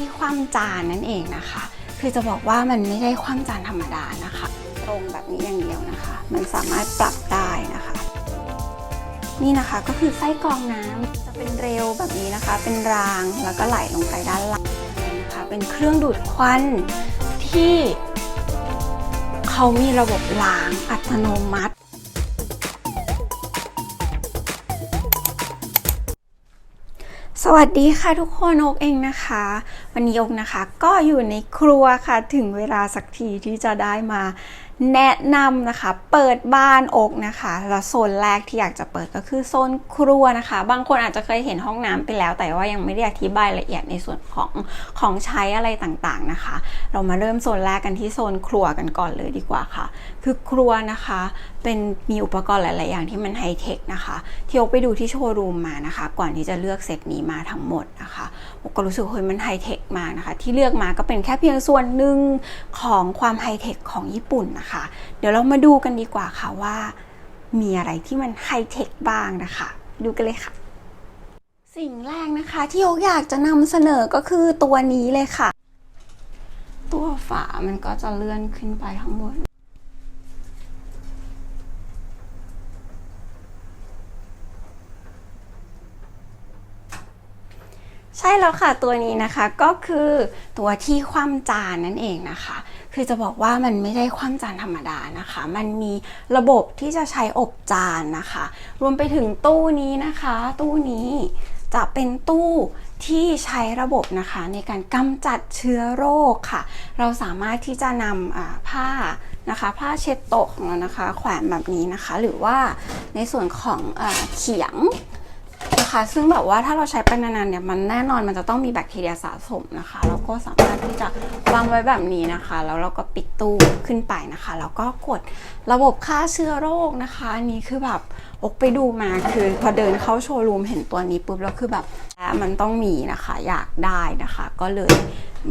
ที่คว่ำจานนั่นเองนะคะ คือจะบอกว่ามันไม่ได้คว่ำจานธรรมดานะคะ ตรงแบบนี้อย่างเดียวนะคะ มันสามารถปรับได้นะคะ นี่นะคะก็คือไส้กรองน้ำจะเป็นเร็วแบบนี้นะคะ เป็นรางแล้วก็ไหลลงไปด้านล่างนะคะ เป็นเครื่องดูดควันที่เขามีระบบล้างอัตโนมัติ สวัสดีค่ะทุกคนโอกเองนะคะ วันนี้โอกนะคะ ก็อยู่ในครัวค่ะถึงเวลาสักทีที่จะได้มาแนะนำนะคะ เปิดบ้านอกนะคะแล้วโซนแรกที่อยากจะเปิดก็คือโซนครัวนะคะ บางคนอาจจะเคยเห็นห้องน้ำไปแล้ว แต่ว่ายังไม่ได้อธิบายละเอียดในส่วนของของใช้อะไรต่างๆนะคะ เรามาเริ่มโซนแรกกันที่โซนครัวกันก่อนเลยดีกว่าค่ะ คือครัวนะคะเป็นมีอุปกรณ์หลาย ๆ อย่างที่มันไฮเทคนะคะที่โอกไปดูที่โชว์รูมมานะคะ ก่อนที่จะเลือกเซตนี้มาทั้งหมดนะคะโอก็รู้สึกเฮ้ยมันไฮเทคมากนะคะ ที่เลือกมาก็เป็นแค่เพียงส่วนหนึ่งของความไฮเทคของญี่ปุ่นนะคะ เดี๋ยวเรามาดูกันดีกว่าค่ะว่า มีอะไรที่มันไฮเทคบ้างนะคะ ดูกันเลยค่ะ สิ่งแรกนะคะที่โอกอยากจะนำเสนอก็คือตัวนี้เลยค่ะ ตัวฝามันก็จะเลื่อนขึ้นไปทั้งหม ใช่แล้วค่ะตัวนี้นะคะก็คือตัวที่คว่ำจานนั่นเองนะคะ คือจะบอกว่ามันไม่ได้คว่ำจานธรรมดานะคะ มันมีระบบที่จะใช้อบจานนะคะ รวมไปถึงตู้นี้นะคะ ตู้นี้จะเป็นตู้ที่ใช้ระบบนะคะในการกำจัดเชื้อโรคค่ะ เราสามารถที่จะนำผ้านะคะ ผ้าเช็ดโต๊ะของเรานะคะ แขวนแบบนี้นะคะ หรือว่าในส่วนของอเขียง นะคะ ซึ่งแบบว่าถ้าเราใช้ไปนานๆเนี่ยมันแน่นอนมันจะต้องมีแบคทีเรียสะสมนะคะ แล้วก็สามารถที่จะวางไว้แบบนี้นะคะ แล้วเราก็ปิดตู้ขึ้นไปนะคะ แล้วก็กดระบบฆ่าเชื้อโรคนะคะ อันนี้คือแบบอกไปดูมาคือพอเดินเข้าโชว์รูมเห็นตัวนี้ปุ๊บแล้วคือแบบมันต้องมีนะคะ อยากได้นะคะ ก็เลย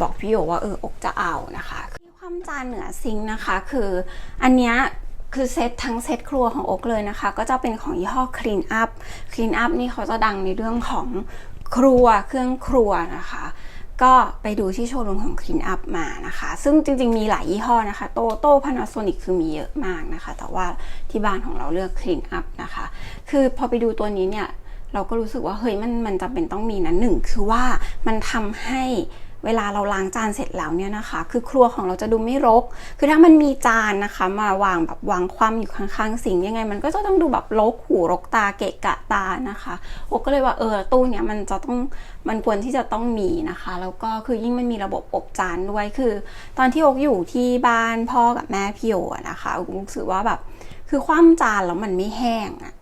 บอกพี่โยว่าเอออกจะเอานะคะความจานเหนือซิงนะคะ คืออันเนี้ย คือเซตทั้งเซตครัวของโอ๊กเลยนะคะ ก็จะเป็นของยี่ห้อ Clean Up Clean Up นี่เขาจะดังในเรื่องของครัวเครื่องครัวนะคะ ก็ไปดูที่โชว์รูมของ Clean Up มานะคะ ซึ่งจริงๆมีหลายยี่ห้อนะคะ โตโต้ Panasonic คือมีเยอะมากนะคะ แต่ว่าที่บ้านของเราเลือก Clean Up นะคะ คือพอไปดูตัวนี้เนี่ยเราก็รู้สึกว่าเฮ้ยมันมันจำเป็นต้องมีนะหนึ่งคือว่ามันทำให้ เวลาเราล้างจานเสร็จแล้วเนี่ยนะคะ คือครัวของเราจะดูไม่รก คือถ้ามันมีจานนะคะ มาวางแบบวางคว่ำอยู่ข้างๆสิ่งยังไง มันก็จะต้องดูแบบรกหูรกตาเกะกะตานะคะโอก็เลยว่าเออตู้เนี้ยมันจะต้องมันควรที่จะต้องมีนะคะ แล้วก็คือยิ่งมันมีระบบอบจานด้วยคือ ตอนที่โอกอยู่ที่บ้านพ่อกับแม่พี่โอนะคะอกรู้สึกว่าแบบคือคว่ำจานแล้วมันไม่แห้งอะ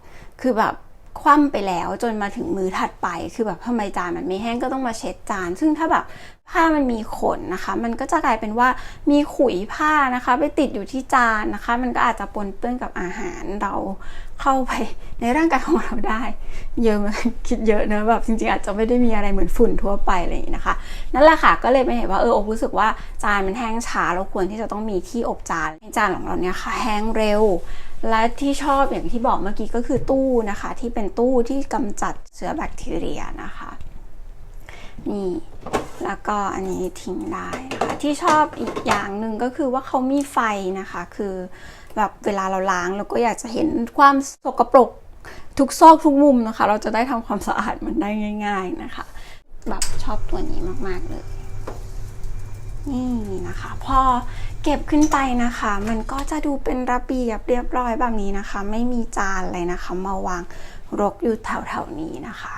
คือแบบ คว่ำไปแล้วจนมาถึงมือถัดไป คือแบบทำไมจานมันไม่แห้งก็ต้องมาเช็ดจาน ซึ่งถ้าแบบผ้ามันมีขนนะคะ มันก็จะกลายเป็นว่ามีขุยผ้านะคะ ไปติดอยู่ที่จานนะคะ มันก็อาจจะปนเปื้อนกับอาหารเราเข้าไปในร่างกายของเราได้ เยอะมากคิดเยอะนะแบบจริงๆ อาจจะไม่ได้มีอะไรเหมือนฝุ่นทั่วไปอะไรอย่างนี้นะคะ นั่นแหละค่ะก็เลยไม่เห็นว่าเออโอรู้สึกว่าจานมันแห้งช้าเราควรที่จะต้องมีที่อบจานให้จานของเราเนี่ยค่ะแห้งเร็ว และที่ชอบอย่างที่บอกเมื่อกี้ก็คือตู้นะคะ ที่เป็นตู้ที่กำจัดเชื้อแบคทีเรียนะคะ นี่ แล้วก็อันนี้ทิ้งได้นะคะที่ชอบอีกอย่างหนึ่งก็คือว่าเขามีไฟนะคะ คือแบบเวลาเราล้างเราก็อยากจะเห็นความสกปรกทุกซอกทุกมุมนะคะ เราจะได้ทำความสะอาดมันได้ง่าย ๆนะคะ แบบชอบตัวนี้มากๆเลยนี่นะคะ พอ เก็บขึ้นไปนะคะ มันก็จะดูเป็นระเบียบเรียบร้อยแบบนี้นะคะ ไม่มีจานเลยนะคะ มาวางรกอยู่แถวๆนี้นะคะ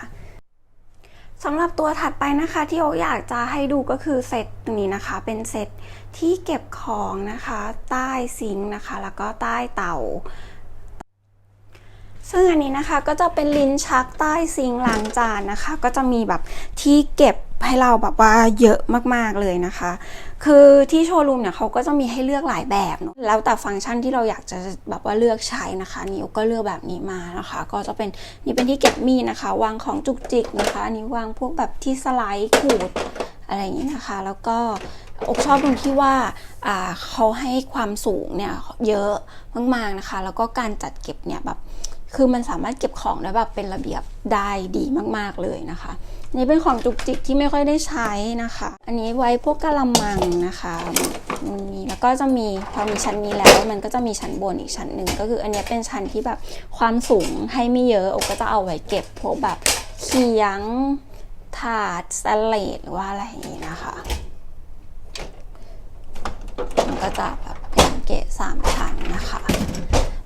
สำหรับตัวถัดไปนะคะที่โออยากจะให้ดูก็คือเซตนี้นะคะ เป็นเซตที่เก็บของนะคะ ใต้ซิงค์นะคะ แล้วก็ใต้เตา ซึ่งอันนี้นะคะก็จะเป็นลิ้นชักใต้ซิงค์ล้างจานนะคะ ก็จะมีแบบที่เก็บให้เราแบบว่าเยอะมากๆเลยนะคะ คือที่โชว์รูมเนี่ยเขาก็จะมีให้เลือกหลายแบบเนอะแล้วแต่ฟังก์ชันที่เราอยากจะแบบว่าเลือกใช้นะคะนิวก็เลือกแบบนี้มานะคะ ก็จะเป็นนี่เป็นที่เก็บมีดนะคะ วางของจุกจิกนะคะอันนี้วางพวกแบบที่สไลด์ขูดอะไรอย่างนี้นะคะ แล้วก็อกชอบตรงที่ว่าอ่าเขาให้ความสูงเนี่ยเยอะมากๆนะคะ แล้วก็การจัดเก็บเนี่ยแบบ คือมันสามารถเก็บของได้แบบเป็นระเบียบได้ดีมากๆเลยนะคะนี่เป็นของจุกจิกที่ไม่ค่อยได้ใช้นะคะ อันนี้ไว้พวกกะละมังนะคะมันมีแล้วก็จะมีพอมีชั้นนี้แล้วมันก็จะมีชั้นบนอีกชั้นหนึ่งก็คืออันนี้เป็นชั้นที่แบบความสูงให้ไม่เยอะอก็จะเอาไว้เก็บพวกแบบเขียงถาดสแตนเลสหรือว่าอะไรอย่างนี้นะคะ มันก็จะแบบเป็นเกะสามชั้นนะคะ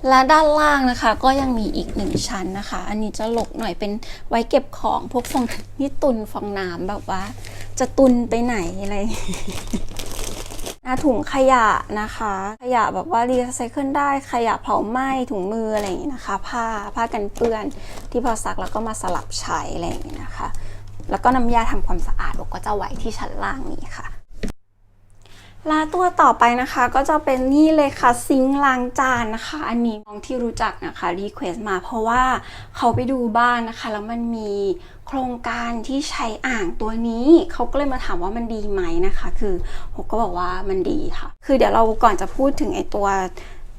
และด้านล่างนะคะก็ยังมีอีกหนึ่งชั้นนะคะ อันนี้จะหลกหน่อยเป็นไว้เก็บของพวกฟองนี่ตุนฟองน้ำแบบว่า จะตุนไปไหนอะไรอะถุงขยะนะคะ ขยะแบบว่ารีไซเคิลได้ขยะเผาไหม้ถุงมืออะไรอย่างนี้นะคะ ผ้าผ้ากันเปื้อนที่พอซักแล้วก็มาสลับใช้อะไรอย่างนี้นะคะ แล้วก็น้ำยาทำความสะอาดก็จะไว้ที่ชั้นล่างนี้ค่ะ ลาตัวต่อไปนะคะก็จะเป็นนี่เลยค่ะซิงล้างจานนะคะ อันนี้น้องที่รู้จักนะคะรีเควสมาเพราะว่าเขาไปดูบ้านนะคะ แล้วมันมีโครงการที่ใช้อ่างตัวนี้เขาก็เลยมาถามว่ามันดีไหมนะคะ คือผมก็บอกว่ามันดีค่ะ คือเดี๋ยวเราก่อนจะพูดถึงไอตัว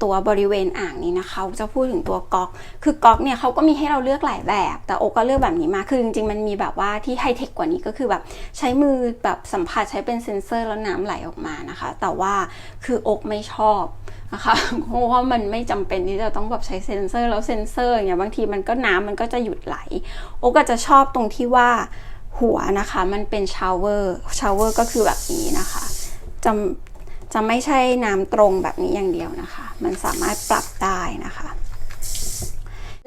ตัวบริเวณอ่างนี้นะคะจะพูดถึงตัวก๊อก คือก๊อกเนี่ยเขาก็มีให้เราเลือกหลายแบบ แต่โอก็เลือกแบบนี้มาคือจริงๆมันมีแบบว่าที่ไฮเทคกว่านี้ก็คือแบบใช้มือแบบสัมผัสใช้เป็นเซ็นเซอร์แล้วน้ำไหลออกมานะคะ แต่ว่าคืออกไม่ชอบนะคะเพราะว่ามันไม่จำเป็นที่จะต้องแบบใช้เซ็นเซอร์แล้วเซ็นเซอร์อย่างเงี้ยบางทีมันก็น้ำมันก็จะหยุดไหล โอก็จะชอบตรงที่ว่าหัวนะคะ มันเป็นชาวเวอร์ชาวเวอร์ก็คือแบบนี้นะคะจะ จะไม่ใช่น้ำตรงแบบนี้อย่างเดียวนะคะ มันสามารถปรับได้นะคะ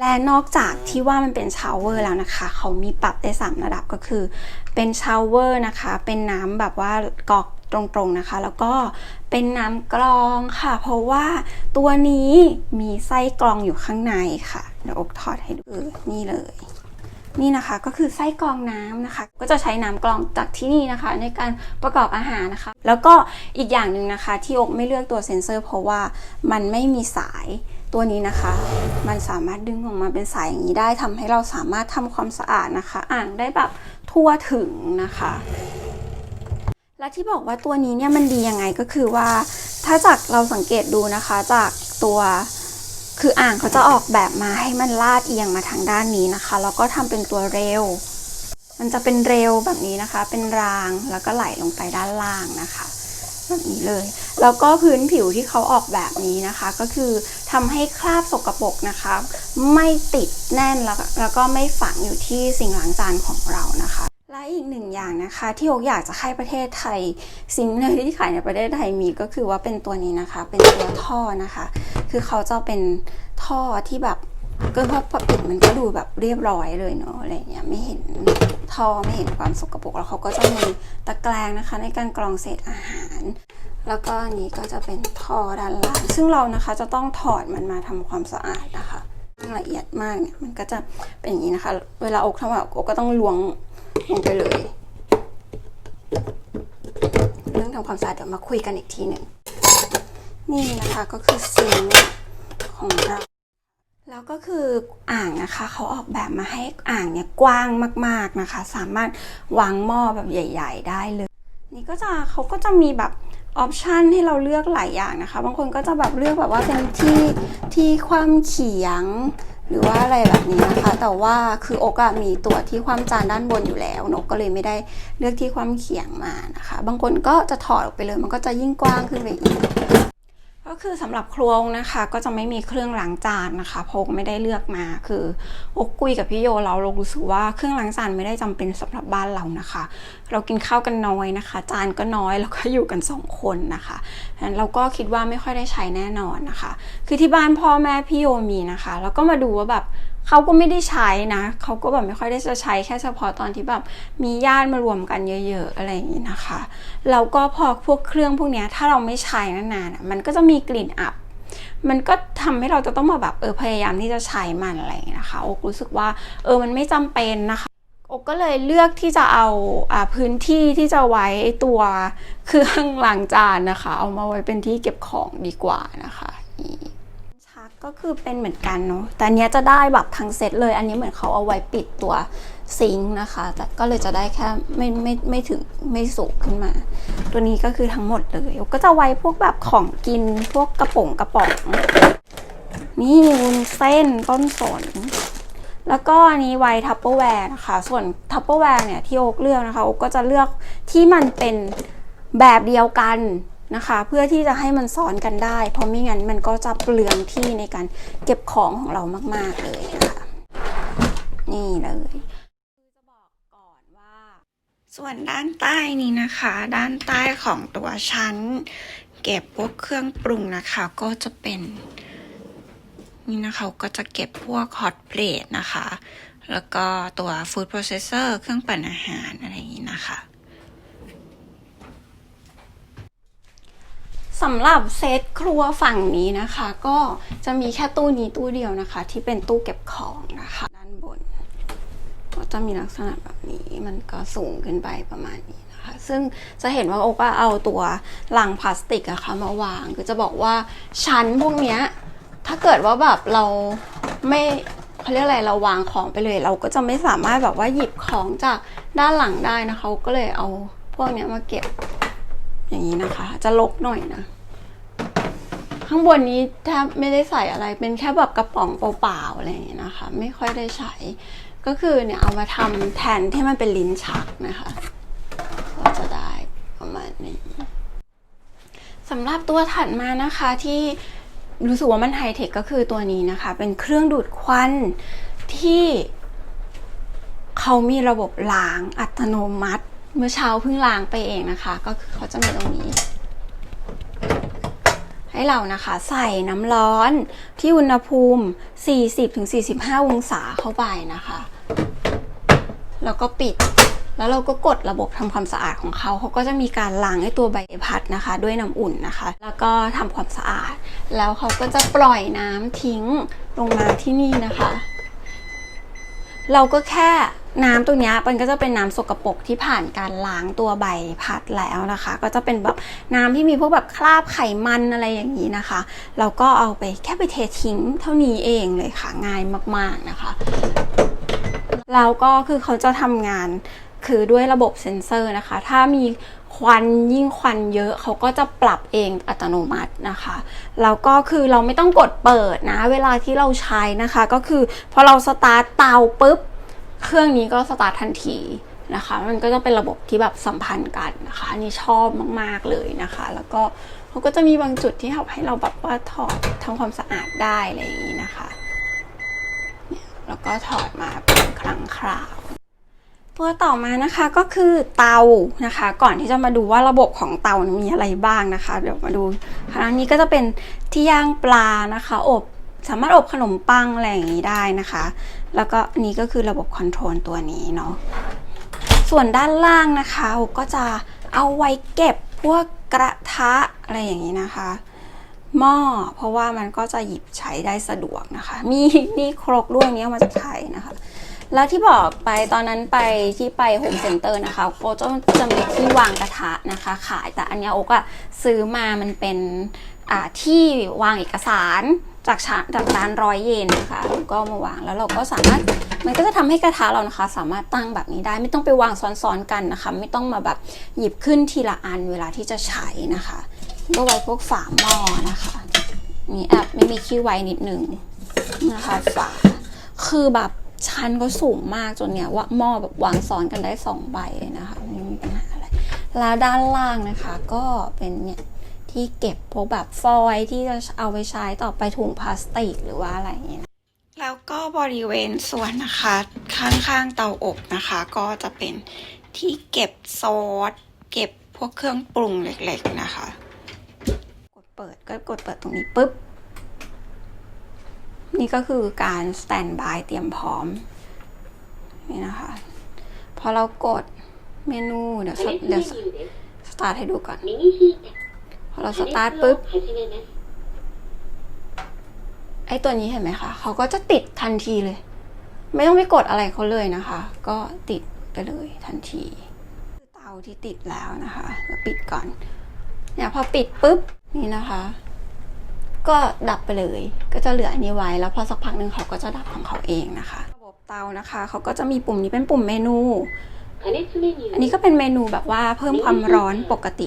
และนอกจากที่ว่ามันเป็นชาวเวอร์แล้วนะคะ เขามีปรับได้ 3 ระดับก็คือ เป็นชาวเวอร์นะคะ เป็นน้ำแบบว่ากรอกตรงๆนะคะ แล้วก็เป็นน้ำกรองค่ะ เพราะว่าตัวนี้มีไส้กรองอยู่ข้างในค่ะ เดี๋ยวอกถอดให้ดูนี่เลย นี่นะคะก็คือไส้กรองน้ำนะคะ ก็จะใช้น้ำกรองจากที่นี่นะคะ ในการประกอบอาหารนะคะ แล้วก็อีกอย่างหนึ่งนะคะที่อกไม่เลือกตัวเซ็นเซอร์ เพราะว่ามันไม่มีสายตัวนี้นะคะ มันสามารถดึงออกมาเป็นสายอย่างนี้ได้ทำให้เราสามารถทำความสะอาดนะคะ อ่างได้แบบทั่วถึงนะคะ และที่บอกว่าตัวนี้เนี่ยมันดียังไงก็คือว่า ถ้าจากเราสังเกตดูนะคะจากตัว คืออ่างเขาจะออกแบบมาให้มันลาดเอียงมาทางด้านนี้นะคะ แล้วก็ทำเป็นตัวเรลมันจะเป็นเรลแบบนี้นะคะ เป็นรางแล้วก็ไหลลงไปด้านล่างนะคะแบบนี้เลย แล้วก็พื้นผิวที่เขาออกแบบนี้นะคะ ก็คือทำให้คราบสกปรกนะคะ ไม่ติดแน่นแล้วแล้วก็ไม่ฝังอยู่ที่สิ่งล้างจานของเรานะคะ และอีกหนึ่งอย่างนะคะ ที่โอกอยากจะให้ประเทศไทยสิ่งหนึ่งที่ขายในประเทศไทยมีก็คือว่าเป็นตัวนี้นะคะ เป็นตัวท่อนะคะ คือเขาจะเป็นท่อที่แบบก็เพราะปิดมันก็ดูแบบเรียบร้อยเลยเนาะอะไรเงี้ยไม่เห็นท่อไม่เห็นความสกปรกแล้วเขาก็จะมีตะแกรงนะคะ ในการกรองเศษอาหาร แล้วก็นี้ก็จะเป็นท่อด้านล่างซึ่งเรานะคะจะต้องถอดมันมาทำความสะอาดนะคะละเอียดมากเนี่ยมันก็จะเป็นอย่างนี้นะคะ เวลาอกทำแบบอกก็ต้องล้วง ลงไปเลย เรื่องทำความสะอาดเดี๋ยวมาคุยกันอีกทีหนึ่ง นี่นะคะก็คือซิงของเราแล้วก็คืออ่างนะคะ เขาออกแบบมาให้อ่างเนี่ยกว้างมาก ๆนะคะ สามารถวางหม้อแบบใหญ่ ๆ ได้เลย นี่ก็จะเขาก็จะมีแบบออปชันให้เราเลือกหลายอย่างนะคะ บางคนก็จะแบบเลือกแบบว่าเป็นที่ที่ความเขียง หรือว่าอะไรแบบนี้นะคะ แต่ว่าคือโอกะมีตัวที่ความจานด้านบนอยู่แล้วนกก็เลยไม่ได้เลือกที่ความเขียงมานะคะ บางคนก็จะถอดออกไปเลยมันก็จะยิ่งกว้างขึ้นไปอีก ก็คือสำหรับครัวนะคะ ก็จะไม่มีเครื่องล้างจานนะคะเพราะไม่ได้เลือกมาคืออกคุยกับพี่โยเราเรารู้สึกว่าเครื่องล้างจานไม่ได้จำเป็นสำหรับบ้านเรานะคะ เรากินข้าวกันน้อยนะคะ จานก็น้อยแล้วก็อยู่กันสองคนนะคะดังนั้นเราก็คิดว่าไม่ค่อยได้ใช้แน่นอนนะคะ คือที่บ้านพ่อแม่พี่โยมีนะคะ แล้วก็มาดูว่าแบบ เขาก็ไม่ได้ใช้นะ เขาก็แบบไม่ค่อยได้จะใช้แค่เฉพาะตอนที่แบบมีญาติมารวมกันเยอะ ๆ อะไรอย่างนี้นะคะ แล้วก็พอพวกเครื่องพวกนี้ถ้าเราไม่ใช้นานๆมันก็จะมีกลิ่นอับมันก็ทำให้เราจะต้องมาแบบเออพยายามที่จะใช้มันอะไรอย่างนี้นะคะโอกรู้สึกว่าเออมันไม่จำเป็นนะคะโอกก็เลยเลือกที่จะเอาอ่าพื้นที่ที่จะไว้ตัวเครื่องล้างจานนะคะ เอามาไว้เป็นที่เก็บของดีกว่านะคะนี่ ก็คือเป็นเหมือนกันเนาะแต่อันเนี้ยจะได้แบบทั้งเซตเลย อันนี้เหมือนเขาเอาไว้ปิดตัวซิงค์นะคะ แต่ก็เลยจะได้แค่ไม่ไม่ไม่ถึงไม่สูงขึ้นมา ตัวนี้ก็คือทั้งหมดเลยกก็จะไว้พวกแบบของกินพวกกระป๋องกระป๋อง นี่วุ้นเส้นต้นสน แล้วก็อันนี้ไวทัพเปอร์แวร์นะคะ ส่วนทัพเปอร์แวร์เนี่ยที่โอ๊กเลือกนะคะโอ๊กก็จะเลือกที่มันเป็นแบบเดียวกัน นะคะ เพื่อที่จะให้มันซ้อนกันได้ เพราะไม่งั้นมันก็จะเปลืองที่ในการเก็บของของเรามาก ๆ เลยนะคะ นี่เลยจะบอกก่อนว่าส่วนด้านใต้นี้นะคะ ด้านใต้ของตัวชั้น เก็บพวกเครื่องปรุงนะคะ ก็จะเป็นนี่นะคะก็จะเก็บพวกฮอตเพลทนะคะ แล้วก็ตัวฟู้ดโปรเซสเซอร์เครื่องปั่นอาหารอะไรอย่างนี้นะคะ สำหรับเซตครัวฝั่งนี้นะคะ ก็จะมีแค่ตู้นี้ตู้เดียวนะคะ ที่เป็นตู้เก็บของนะคะ ด้านบน ก็จะมีลักษณะแบบนี้มันก็สูงขึ้นไปประมาณนี้นะคะ ซึ่งจะเห็นว่าโอก็เอาตัวลังพลาสติกอะค่ะมาวางคือจะบอกว่าชั้นพวกเนี้ยถ้าเกิดว่าแบบเราไม่เขาเรียกอะไรเราวางของไปเลย เราก็จะไม่สามารถแบบว่าหยิบของจากด้านหลังได้นะคะก็เลยเอาพวกเนี้ยมาเก็บ อย่างนี้นะคะ จะลกหน่อยนะ ข้างบนนี้แทบไม่ได้ใส่อะไรเป็นแค่แบบกระป๋องเปล่าๆอะไรอย่างเงี้ยนะคะ ไม่ค่อยได้ใช้ ก็คือเนี่ยเอามาทำแทนที่มันเป็นลิ้นชักนะคะก็จะได้ประมาณนี้สำหรับตัวถัดมานะคะที่รู้สึกว่ามันไฮเทคก็คือตัวนี้นะคะ เป็นเครื่องดูดควันที่เขามีระบบล้างอัตโนมัติ เมื่อเช้าเพิ่งล้างไปเองนะคะ ก็คือเขาจะมีตรงนี้ ให้เรานะคะใส่น้ำร้อนที่อุณหภูมิ 40-45 องศาเข้าไปนะคะ แล้วก็ปิดแล้วเราก็กดระบบทำความสะอาดของเขา เขาก็จะมีการล้างให้ตัวใบพัดนะคะ ด้วยน้ำอุ่นนะคะ แล้วก็ทำความสะอาด แล้วเขาก็จะปล่อยน้ำทิ้งลงมาที่นี่นะคะ เราก็แค่ น้ำตรงนี้มันก็จะเป็นน้ำสกปรกที่ผ่านการล้างตัวใบพัดแล้วนะคะ ก็จะเป็นแบบน้ำที่มีพวกแบบคราบไขมันอะไรอย่างนี้นะคะเราก็เอาไปแค่ไปเททิ้งเท่านี้เองเลยค่ะง่ายมากๆนะคะแล้วก็คือเขาจะทำงานคือด้วยระบบเซ็นเซอร์นะคะ ถ้ามีควันยิ่งควันเยอะเขาก็จะปรับเองอัตโนมัตินะคะแล้วก็คือเราไม่ต้องกดเปิดนะ เวลาที่เราใช้นะคะ ก็คือพอเราสตาร์ทเตาปุ๊บ เครื่องนี้ก็สตาร์ททันทีนะคะ มันก็จะเป็นระบบที่แบบสัมพันธ์กันนะคะอันนี่ชอบมากๆเลยนะคะ แล้วก็เขาก็จะมีบางจุดที่ทำให้เราแบบว่าถอดทำความสะอาดได้อะไรอย่างนี้นะคะแล้วก็ถอดมาเป็นครั้งคราวตัวต่อมานะคะก็คือเตานะคะ ก่อนที่จะมาดูว่าระบบของเตามีอะไรบ้างนะคะ เดี๋ยวมาดูครั้งนี้ก็จะเป็นที่ย่างปลานะคะ อบสามารถอบขนมปังอะไรอย่างนี้ได้นะคะ แล้วก็นี้ก็คือระบบคอนโทรลตัวนี้เนาะส่วนด้านล่างนะคะก็จะเอาไว้เก็บพวกกระทะอะไรอย่างนี้นะคะ หม้อเพราะว่ามันก็จะหยิบใช้ได้สะดวกนะคะ มีนี่ครกด้วยนี้มาจากไทยนะคะ แล้วที่บอกไปตอนนั้นไปที่ไปโฮมเซ็นเตอร์นะคะโกจะจะมีที่วางกระทะนะคะ ขายแต่อันนี้โอ๊กอะซื้อมามันเป็นอ่าที่วางเอกสารจากชาจากร้านร้อยเยนนะคะ ก็มาวาง แล้วเราก็สามารถมันก็จะทำให้กระทะเรานะคะ สามารถตั้งแบบนี้ได้ ไม่ต้องไปวางซ้อนๆกันนะคะ ไม่ต้องมาแบบหยิบขึ้นทีละอันเวลาที่จะใช้นะคะก็ไว้พวกฝาหม้อนะคะมีแอบไม่มีขี้ไว้นิดนึงนะคะฝาคือแบบชั้นก็สูงมากจนเนี่ยว่าหม้อแบบวางซ้อนกันได้สองใบเลยนะคะไม่มีปัญหาอะไรแล้วด้านล่างนะคะ ก็เป็นเนี่ยที่เก็บพวกแบบฟอยที่จะเอาไปใช้ต่อไปถุงพลาสติกหรือว่าอะไรอย่างเงี้ย แล้วก็บริเวณส่วนนะคะ ข้างๆเตาอบนะคะ ก็จะเป็นที่เก็บซอสเก็บพวกเครื่องปรุงเล็กๆนะคะ กดเปิดก็กดเปิดตรงนี้ปุ๊บ นี่ก็คือการสแตนบายเตรียมพร้อม นี่นะคะ พอเรากดเมนูเดี๋ยวเดี๋ยวสตาร์ทให้ดูก่อน พอเราสตาร์ทปุ๊บ ไอ้ตัวนี้เห็นไหมคะเขาก็จะติดทันทีเลย ไม่ต้องไปกดอะไรเขาเลยนะคะ ก็ติดไปเลยทันทีเตาที่ติดแล้วนะคะแล้วปิดก่อนเนี่ยพอปิดปุ๊บนี่นะคะ ก็ดับไปเลย ก็จะเหลืออันนี้ไว้แล้วพอสักพักหนึ่งเขาก็จะดับของเขาเองนะคะระบบเตานะคะเขาก็จะมีปุ่มนี้เป็นปุ่มเมนูอันนี้ก็เป็นเมนูแบบว่าเพิ่มความร้อนปกติ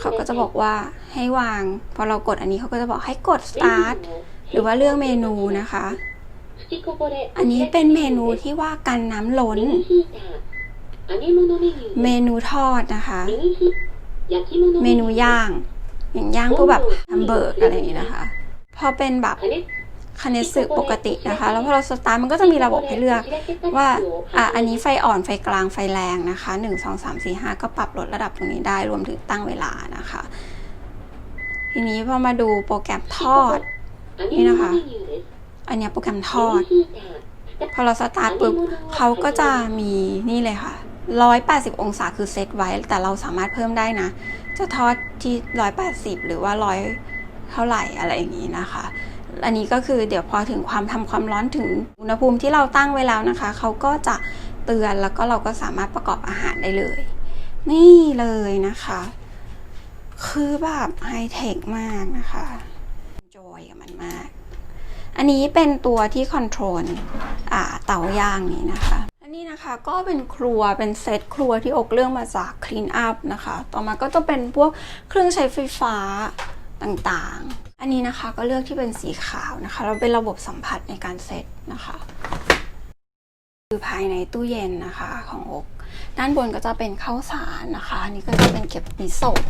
เขาก็จะบอกว่าให้วาง พอเรากดอันนี้เขาก็จะบอกให้กด start หรือว่าเลือกเมนูนะคะ อันนี้เป็นเมนูที่ว่ากันน้ำล้น เมนูทอดนะคะ เมนูย่าง อย่างย่างพวกแบบแฮมเบอร์กอะไรอย่างนี้นะคะ พอเป็นแบบ คาเนสึปกตินะคะ แล้วพอเราสตาร์ทมันก็จะมีระบบให้เลือกว่าอะอันนี้ไฟอ่อนไฟกลางไฟแรงนะคะ 1 2 3 4 5 ก็ปรับลดระดับตรงนี้ได้รวมถึงตั้งเวลานะคะ ทีนี้พอมาดูโปรแกรมทอดนี่นะคะ อันเนี้ยโปรแกรมทอด พอเราสตาร์ทปุ๊บเขาก็จะมีนี่เลยค่ะ180 องศาคือเซตไว้ แต่เราสามารถเพิ่มได้นะ จะทอดที่ 180 หรือว่า 100 เท่าไหร่อะไรอย่างนี้นะคะ อันนี้ก็คือเดี๋ยวพอถึงความทำความร้อนถึงอุณหภูมิที่เราตั้งไว้แล้วนะคะ เขาก็จะเตือนแล้วก็เราก็สามารถประกอบอาหารได้เลย นี่เลยนะคะ คือแบบไฮเทคมากนะคะจอยกับมันมาก อันนี้เป็นตัวที่คอนโทรลอ่าเตาย่างนี้นะคะอันนี้นะคะก็เป็นครัวเป็นเซตครัวที่อกเรื่องมาจาก Clean Up นะคะ ต่อมาก็จะเป็นพวกเครื่องใช้ไฟฟ้าต่างๆ อันนี้นะคะก็เลือกที่เป็นสีขาวนะคะแล้วเป็นระบบสัมผัสในการเซตนะคะคือภายในตู้เย็นนะคะของอกด้านบนก็จะเป็นข้าวสารนะคะ อันนี้ก็จะเป็นเก็บมิโซะ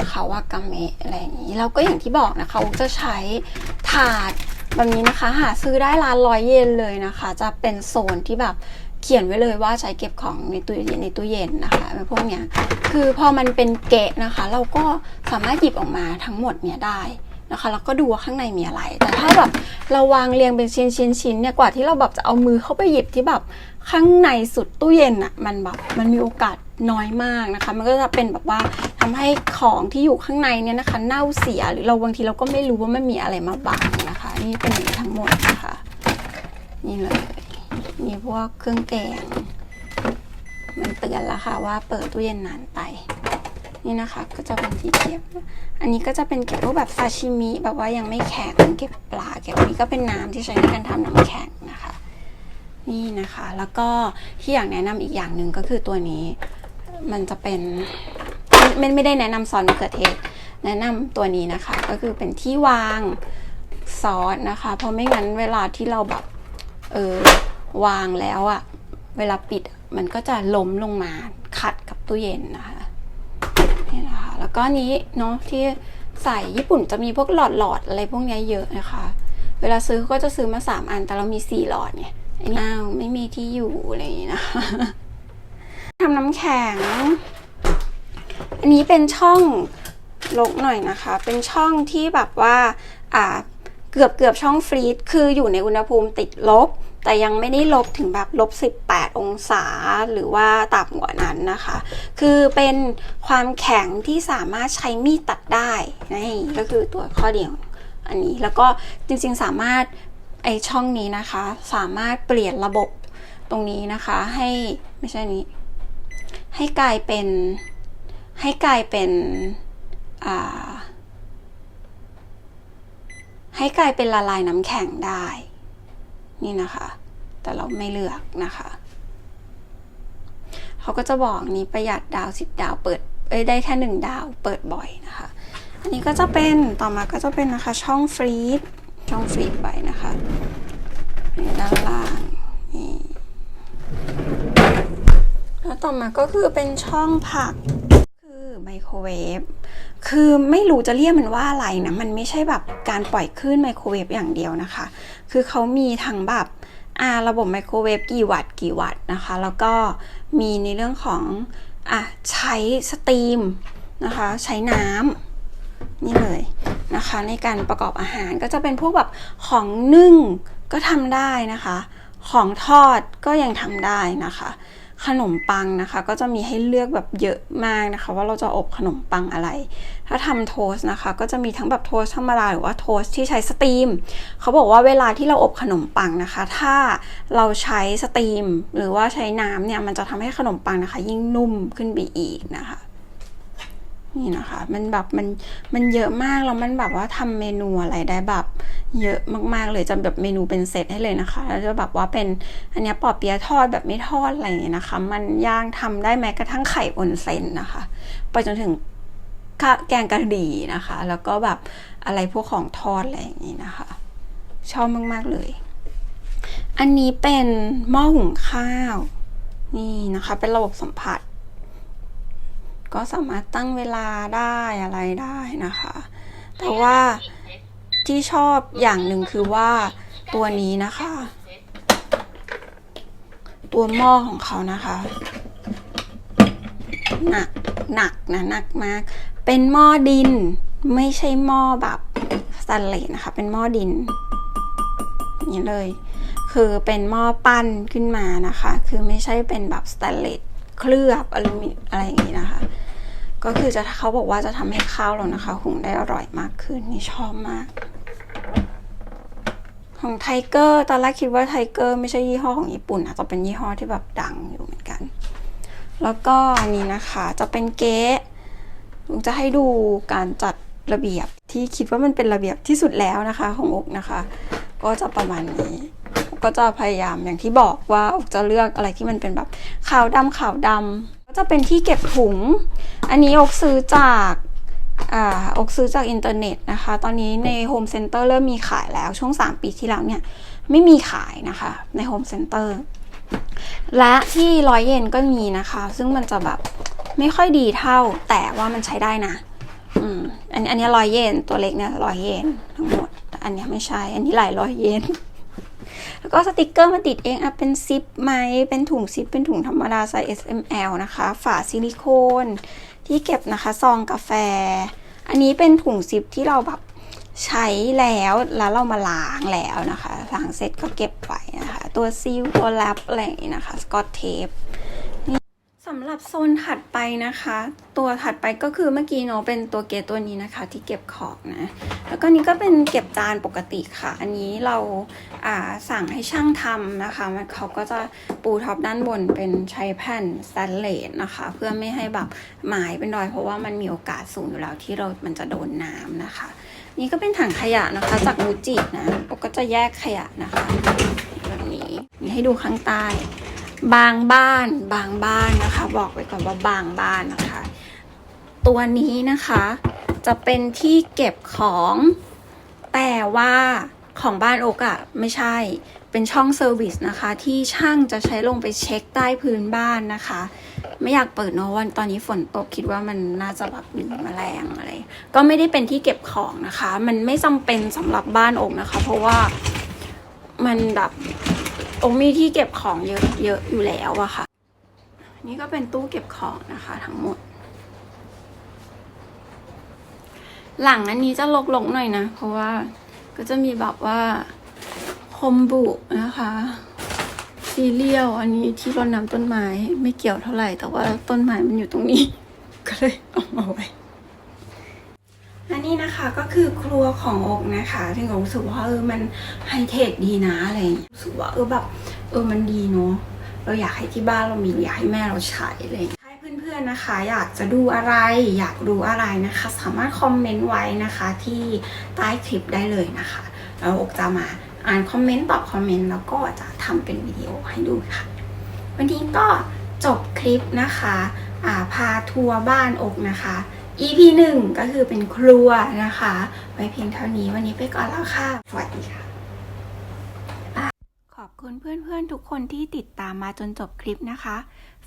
นะคะว่ากาเมะอะไรอย่างนี้แล้วก็อย่างที่บอกนะคะอกจะใช้ถาดแบบนี้นะคะ หาซื้อได้ร้านร้อยเยนเลยนะคะ จะเป็นโซนที่แบบเขียนไว้เลยว่าใช้เก็บของในตู้เย็นในตู้เย็นนะคะพวกเนี้ยคือพอมันเป็นเกะนะคะ เราก็สามารถหยิบออกมาทั้งหมดเนี่ยได้ นะคะ แล้วก็ดูว่าข้างในมีอะไร แต่ถ้าแบบเราวางเรียงเป็นชิ้นชิ้นชิ้นเนี่ยกว่าที่เราแบบจะเอามือเข้าไปหยิบที่แบบข้างในสุดตู้เย็นอะมันแบบมันมีโอกาสน้อยมากนะคะ มันก็จะเป็นแบบว่าทำให้ของที่อยู่ข้างในเนี่ยนะคะ เน่าเสียหรือเราบางทีเราก็ไม่รู้ว่ามันมีอะไรมาบังนะคะ นี่เป็นทั้งหมดนะคะ นี่เลยมีพวกเครื่องแกงมันเตือนแล้วค่ะว่าเปิดตู้เย็นนานไป นี่นะคะ ก็จะเป็นที่เก็บ อันนี้ก็จะเป็นเก็บพวกแบบซาชิมิแบบว่ายังไม่แข็งเก็บปลาเก็บนี้ก็เป็นน้ำที่ใช้ในการทำน้ำแข็งนะคะ นี่นะคะ แล้วก็ที่อยากแนะนำอีกอย่างหนึ่งก็คือตัวนี้มันจะเป็นไม่ไม่ได้แนะนำซอสมะเขือเทศ แนะนำตัวนี้นะคะ ก็คือเป็นที่วางซอสนะคะ เพราะไม่งั้นเวลาที่เราแบบเออวางแล้วอะเวลาปิดมันก็จะล้มลงมาขัดกับตู้เย็นนะคะ แล้วก็นี้เนาะที่ใส่ญี่ปุ่นจะมีพวกหลอดหลอดอะไรพวกนี้เยอะนะคะ เวลาซื้อก็จะซื้อมาสามอัน แต่เรามีสี่หลอดเนี่ยอันนี้อ้าวไม่มีที่อยู่อะไรอย่างนี้นะคะทำน้ำแข็ง อันนี้เป็นช่องลกหน่อยนะคะ เป็นช่องที่แบบว่า อ่า เกือบเกือบช่องฟรีซ คืออยู่ในอุณหภูมิติดลบ แต่ยังไม่ได้ลบถึงแบบลบ 18 องศาหรือว่าต่ำกว่านั้นนะคะ คือเป็นความแข็งที่สามารถใช้มีดตัดได้นี่ก็คือตัวข้อเดียวอันนี้แล้วก็จริงๆสามารถไอช่องนี้นะคะ สามารถเปลี่ยนระบบตรงนี้นะคะ ให้ไม่ใช่นี้ ให้กลายเป็นให้กลายเป็นอ่าให้กลายเป็นละลายน้ำแข็งได้ นี่นะคะ แต่เราไม่เลือกนะคะ เขาก็จะบอกนี้ประหยัดดาวสิบดาวเปิดเอ้ยได้แค่หนึ่งดาวเปิดบ่อยนะคะ อันนี้ก็จะเป็นต่อมาก็จะเป็นนะคะช่องฟรีซช่องฟรีซไว้นะคะด้านล่างนี่แล้วต่อมาก็คือเป็นช่องผัก ไมโครเวฟคือไม่รู้จะเรียกมันว่าอะไรนะ มันไม่ใช่แบบการปล่อยคลื่นไมโครเวฟอย่างเดียวนะคะ คือเขามีทั้งแบบอ่าระบบไมโครเวฟกี่วัตต์กี่วัตต์นะคะ แล้วก็มีในเรื่องของอะใช้สตรีมนะคะ ใช้น้ำนี่เลยนะคะ ในการประกอบอาหารก็จะเป็นพวกแบบของนึ่งก็ทำได้นะคะ ของทอดก็ยังทำได้นะคะ ขนมปังนะคะ ก็จะมีให้เลือกแบบเยอะมากนะคะ ว่าเราจะอบขนมปังอะไร ถ้าทำโทส์นะคะ ก็จะมีทั้งแบบโทส์ธรรมดาหรือว่าโทส์ที่ใช้สตรีมเขาบอกว่าเวลาที่เราอบขนมปังนะคะ ถ้าเราใช้สตรีม หรือว่าใช้น้ำเนี่ยมันจะทำให้ขนมปังนะคะ ยิ่งนุ่มขึ้นไปอีกนะคะ นี่นะคะ มันแบบมันมันเยอะมากแล้วมันแบบว่าทำเมนูอะไรได้แบบเยอะมากๆเลยจะแบบเมนูเป็นเซตให้เลยนะคะแล้วจะแบบว่าเป็นอันนี้ปอเปี๊ยะทอดแบบไม่ทอดอะไรอย่างเงี้ยนะคะ มันย่างทำได้แม้กระทั่งไข่ออนเซนนะคะ ไปจนถึงข้าวแกงกะหรี่นะคะ แล้วก็แบบอะไรพวกของทอดอะไรอย่างนี้นะคะ ชอบมากๆเลย อันนี้เป็นหม้อหุงข้าว นี่นะคะ เป็นระบบสัมผัส ก็สามารถตั้งเวลาได้อะไรได้นะคะ แต่ว่าที่ชอบอย่างหนึ่งคือว่าตัวนี้นะคะ ตัวหม้อของเขานะคะหนักหนักนะหนักมาก เป็นหม้อดินไม่ใช่หม้อแบบสแตนเลสนะคะ เป็นหม้อดินอย่างนี้เลย คือเป็นหม้อปั้นขึ้นมานะคะ คือไม่ใช่เป็นแบบสแตนเลสเคลือบอลูมิเนียมอะไรอย่างนี้นะคะ ก็คือจะเขาบอกว่าจะทำให้ข้าวเรานะคะหุงได้อร่อยมากขึ้นนี่ชอบมาก ของไทเกอร์ตอนแรกคิดว่าไทเกอร์ไม่ใช่ยี่ห้อของญี่ปุ่นนะจะเป็นยี่ห้อที่แบบดังอยู่เหมือนกัน แล้วก็อันนี้นะคะจะเป็นเก๊ลุงจะให้ดูการจัดระเบียบที่คิดว่ามันเป็นระเบียบที่สุดแล้วนะคะ ของอกนะคะ ก็จะประมาณนี้ก็จะพยายามอย่างที่บอกว่าอกจะเลือกอะไรที่มันเป็นแบบขาวดำขาวดำ จะเป็นที่เก็บถุง อันนี้อกซื้อจากออกซื้อจากอินเทอร์เน็ตนะคะ ตอนนี้ในโฮมเซ็นเตอร์เริ่มมีขายแล้ว ช่วง 3 ปีที่แล้วเนี่ย ไม่มีขายนะคะ ในโฮมเซ็นเตอร์และที่ร้อยเยนก็มีนะคะ ซึ่งมันจะแบบไม่ค่อยดีเท่าแต่ว่ามันใช้ได้นะอืมอันอันนี้ร้อยเยนตัวเล็กเนี่ยร้อยเยนทั้งหมดแต่อันนี้ไม่ใช่ อันนี้หลายร้อยเยน แล้วก็สติกเกอร์มาติดเองอะเป็นซิปไหมเป็นถุงซิปเป็นถุงธรรมดาไซส์ S M L นะคะ ฝาซิลิโคนที่เก็บนะคะซองกาแฟ อันนี้เป็นถุงซิปที่เราแบบใช้แล้วแล้วเรามาล้างแล้วนะคะล้างเสร็จก็เก็บไว้นะคะ ตัวซีลตัวแรปอะไรอย่างนี้นะคะสกอตเทปำหรับโซนถัดไปนะคะ ตัวถัดไปก็คือเมื่อกี้เนาะเป็นตัวเกตตัวนี้นะคะ ที่เก็บของนะแล้วก็นี้ก็เป็นเก็บจานปกติค่ะ อันนี้เราอ่าสั่งให้ช่างทำนะคะมันเขาก็จะปูท็อปด้านบนเป็นใช้แผ่นสแตนเลสนะคะ เพื่อไม่ให้แบบหมายเป็นรอย เพราะว่ามันมีโอกาสสูงอยู่แล้วที่เรา มันจะโดนน้ำนะคะ นี่ก็เป็นถังขยะนะคะ จากมูจินะกก็จะแยกขยะนะคะแบบนี้นี่ให้ดูข้างใต้ บางบ้านบางบ้านนะคะ บอกไว้ก่อนว่าบางบ้านนะคะ ตัวนี้นะคะจะเป็นที่เก็บของ แต่ว่าของบ้านโอกอะไม่ใช่เป็นช่องเซอร์วิสนะคะ ที่ช่างจะใช้ลงไปเช็คใต้พื้นบ้านนะคะ ไม่อยากเปิดเนอะวันตอนนี้ฝนตกคิดว่ามันน่าจะแบบมีแมลงอะไร ก็ไม่ได้เป็นที่เก็บของนะคะ มันไม่จำเป็นสำหรับบ้านอกนะคะ เพราะว่ามันแบบ อกมีที่เก็บของเยอะเยอะอยู่แล้วอะค่ะ นี่ก็เป็นตู้เก็บของนะคะ ทั้งหมด หลังอันนี้จะลกๆหน่อยนะ เพราะว่าก็จะมีแบบว่าคมบุนะคะซีเรียลอันนี้ที่รดน้ำต้นไม้ไม่เกี่ยวเท่าไหร่ แต่ว่าต้นไม้มันอยู่ตรงนี้ ก็เลยเอามาไว้ อันนี้นะคะก็คือครัวของอกนะคะที่ผมรู้สึกว่าเออมันไฮเทคดีนะอะไรอย่างเงี้ยรู้สึกว่าเออแบบเออมันดีเนาะเราอยากให้ที่บ้านเรามีอยากให้แม่เราใช้อะไรอย่างเลยถ้าเพื่อนๆนะคะ อยากจะดูอะไร อยากรู้อะไรนะคะ สามารถคอมเมนต์ไว้นะคะที่ใต้คลิปได้เลยนะคะแล้วอกจะมาอ่านคอมเมนต์ตอบคอมเมนต์แล้วก็จะทำเป็นวิดีโอให้ดูค่ะ วันนี้ก็จบคลิปนะคะาพาทัวร์บ้านอกนะคะ EP หนึ่งก็คือเป็นครัวนะคะ ไว้เพียงเท่านี้วันนี้ไปก่อนแล้วค่ะ สวัสดีค่ะขอบคุณเพื่อนๆ ทุกคนที่ติดตามมาจนจบคลิปนะคะ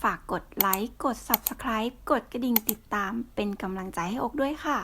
ฝากกดไลค์ กด Subscribe กดกระดิ่งติดตามเป็นกำลังใจให้อกด้วยค่ะ